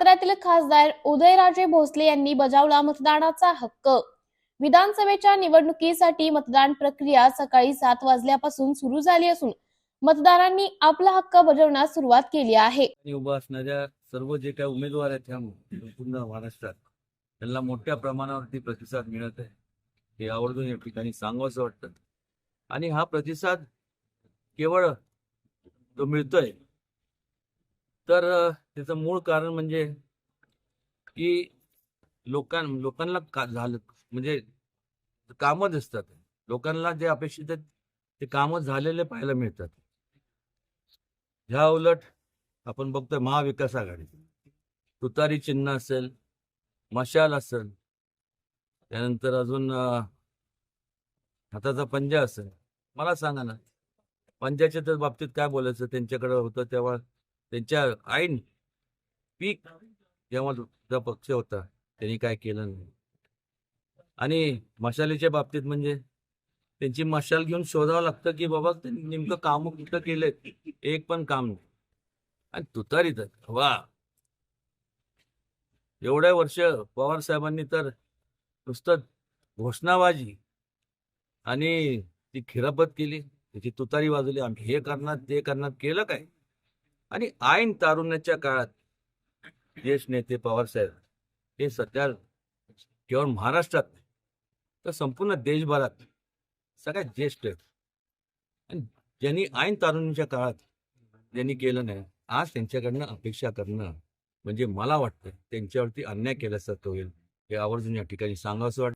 साताऱ्यातील खासदार उदयराजे भोसले यांनी बजावला मतदानाचा हक्क. विधानसभेच्या निवडणुकीसाठी मतदान प्रक्रिया सकाळी सात वाजल्यापासून सुरू झाली असून मतदारांनी आपला हक्क बजावण्यास सुरुवात केली आहे. आणि उभा असणाऱ्या सर्व जे काही उमेदवार आहेत ह्या पूर्ण महाराष्ट्रात त्यांना मोठ्या प्रमाणावरती प्रतिसाद मिळत आहे. हे आवर्जून या ठिकाणी सांगावंसं वाटतं. आणि हा प्रतिसाद केवळ तो मिळतोय तर त्याचं मूळ कारण म्हणजे की लोकां लोकांना का झालं म्हणजे कामं दिसतात. लोकांना जे अपेक्षित आहेत ते कामं झालेले पाहायला मिळतात. ह्या उलट आपण बघतोय महाविकास आघाडी. तुतारी चिन्ह असेल मशाल असेल त्यानंतर अजून हाताचा पंजा असेल. मला सांगा ना पंजाच्या तर बाबतीत काय बोलायचं? त्यांच्याकडे होतं तेव्हा त्यांच्या आईन पीक जेव्हा जो पक्ष होता त्यांनी काय केलं नाही. आणि मशालीच्या बाबतीत म्हणजे त्यांची मशाल घेऊन शोधावं लागतं की बाबा त्यांनी नेमकं काम कुठं केलेत एक पण काम नाही. आणि तुतारी तर वा. एवढ्या वर्ष पवार साहेबांनी तर नुसतं घोषणाबाजी आणि ती खिरापत केली. त्याची तुतारी वाजवली. आम्ही हे करणार ते करणार केलं काय? आणि ऐन तारुण्याच्या काळात ज्येष्ठ नेते पवार साहेब हे सध्या केवळ महाराष्ट्रात तर संपूर्ण देशभरात सगळ्यात ज्येष्ठ आहेत. आणि ज्यांनी ऐन तारुण्याच्या काळात ज्यांनी केलं नाही आज त्यांच्याकडनं अपेक्षा करणं म्हणजे मला वाटतं त्यांच्यावरती अन्याय केल्यासारखं होईल हे आवर्जून या ठिकाणी सांगावंसं वाटतं.